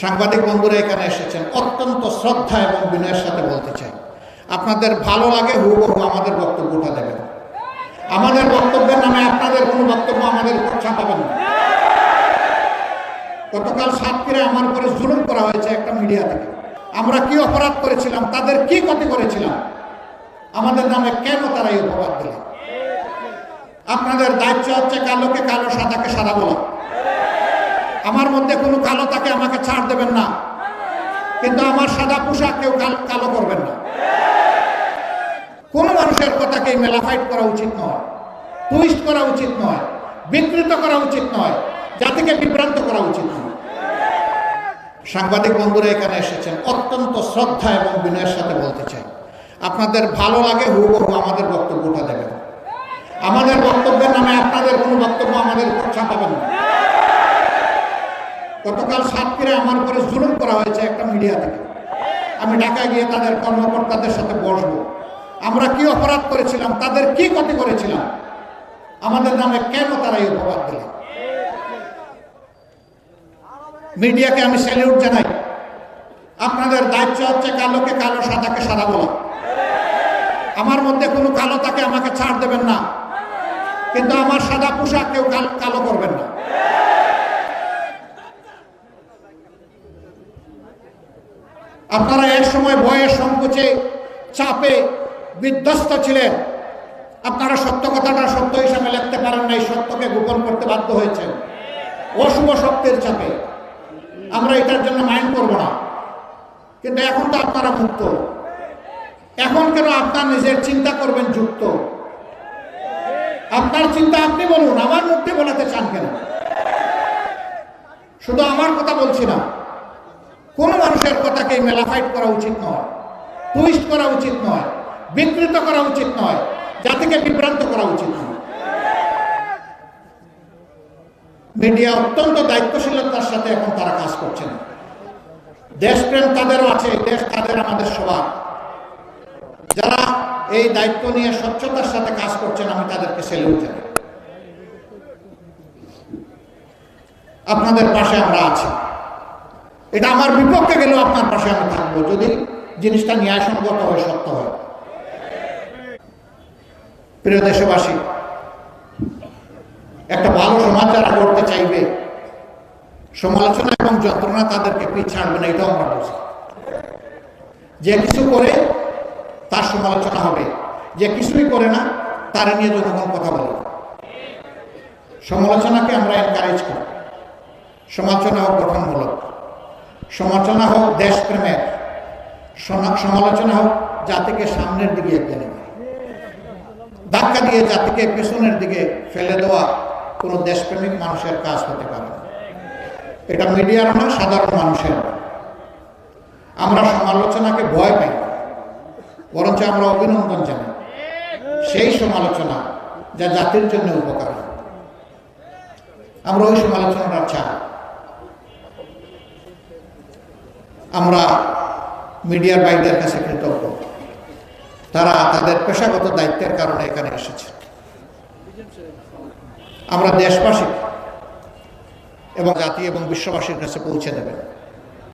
সাংবাদিক বন্ধুরা এখানে এসেছেন, অত্যন্ত শ্রদ্ধা এবং বিনয়ের সাথে বলতে চাই। আপনাদের ভালো লাগে, হুবহু আমাদের বক্তব্যটা দেবেন। আমাদের বক্তব্যের নামে আপনাদের কোনো বক্তব্য আমাদের উপর চাপাবেন না। গতকাল সাতক্ষীরে আমার উপরে জুলুম করা হয়েছে একটা মিডিয়া থেকে। আমরা কি অপরাধ করেছিলাম, তাদের কি ক্ষতি করেছিলাম, আমাদের নামে কেন তারা এই অপবাদ দিলেন আপনাদের দায়িত্ব হচ্ছে কালোকে কালো, সাদাকে সাদা বলা। আমার মধ্যে কোনো কালো তাকে আমাকে ছাড় দেবেন না। কিন্তু আমার সাদা পোশাক কেউ কাল- করবেন না। কোন মানুষের কথাকে মেলাফাইট করা উচিত নয়। টুইস্ট করা উচিত নয়। বিকৃত করা উচিত নয়। জাতিকে বিভ্রান্ত করা উচিত নয়। সাংবাদিক বন্ধুরা এখানে এসেছেন। অত্যন্ত শ্রদ্ধা এবং বিনয়ের সাথে বলতে চাই। আপনাদের ভালো লাগে হু হুবহু আমাদের বক্তব্যটা দেবেন। আমাদের বক্তব্যের নামে আপনাদের কোনো বক্তব্য আমাদের চাপাবেন না। গতকাল সাতক্ষীরে আমার উপরে জুলুম করা হয়েছে একটা মিডিয়া থেকে। আমি ঢাকায় গিয়ে তাদের কর্মকর্তাদের সাথে বসবো। আমরা কি অপরাধ করেছিলাম, তাদের কি ক্ষতি করেছিলাম, আমাদের নামে কেন তারা এই অপবাদ দিলেন মিডিয়াকে আমি স্যালিউট জানাই। আপনাদের দায়িত্ব হচ্ছে কালোকে কালো, সাদাকে সাদা বলা। আমার মধ্যে কোনো কালো তাকে আমাকে ছাড় দেবেন না। কিন্তু আমার সাদা পোশাক কেউ কালো করবেন না। আপনারা এক সময় ভয়ের সংকোচে, চাপে বিধ্বস্ত ছিলেন। আপনারা সত্য কথাটা সত্য হিসাবে লিখতে পারেন নাই, সত্যকে গোপন করতে বাধ্য হয়েছেন। অশুভ সত্যের চাপে। আমরা এটার জন্য মাইন্ড করব না। কিন্তু এখন তো আপনারা মুক্ত। এখন কেন আপনার নিজের চিন্তা করবেন যুক্ত? আপনার চিন্তা আপনি বলুন, আমার মুখে বলাতে চান কেন? শুধু আমার কথা বলছি না। কোন মানুষের কথাকে মেলাফাইট করা উচিত নয়, টুইস্ট করা উচিত নয়, বিকৃত করা উচিত নয়, জাতিকে বিভ্রান্ত করা উচিত নয়। মিডিয়া অত্যন্ত দায়িত্বশীলতার সাথে এখন তারা কাজ করছেন। দেশপ্রেম তাদেরও আছে, দেশ তাদের আমাদের সবার। যারা এই দায়িত্ব নিয়ে স্বচ্ছতার সাথে কাজ করছেন, আমি তাদেরকে সেলিউট জানাই। আপনাদের পাশে আমরা আছি। এটা আমার বিপক্ষে গেলেও আপনার পাশে আমি থাকব। যদি জিনিসটা ন্যায়সঙ্গত হয়, সত্য হয়। প্রিয় দেশবাসী, একটা ভালো সমাজ যারা করতে চাইবে। সমালোচনা এবং যন্ত্রণা তাদেরকে পিছ ছাড়বে না, এটাও আমরা বুঝি। যে কিছু করে, তার সমালোচনা হবে। যে কিছুই করে না, তার নিয়ে জনগণ কথা বলে সমালোচনাকে আমরা এনকারেজ করি। সমালোচনা গঠনমূলক। সমালোচনা হোক, দেশপ্রেমের সমালোচনা হোক, জাতিকে সামনের দিকে এগিয়ে নেবে ধাক্কা দিয়ে জাতিকে পেছনের দিকে ফেলে দেওয়া কোনো দেশপ্রেমিক মানুষের কাজ হতে পারে এটা মিডিয়ার না সাধারণ মানুষের আমরা সমালোচনাকে ভয় পাই বরঞ্চ আমরা অভিনন্দন জানাই। সেই সমালোচনা যা জাতির জন্য উপকার। আমরা ওই সমালোচনাটা চাই আমরা মিডিয়ার বাইদের কাছে কৃতজ্ঞ। তারা তাদের পেশাগত দায়িত্বের কারণে এখানে এসেছে। আমরা দেশবাসী এবং জাতি এবং বিশ্ববাসীর কাছে পৌঁছে দেবেন।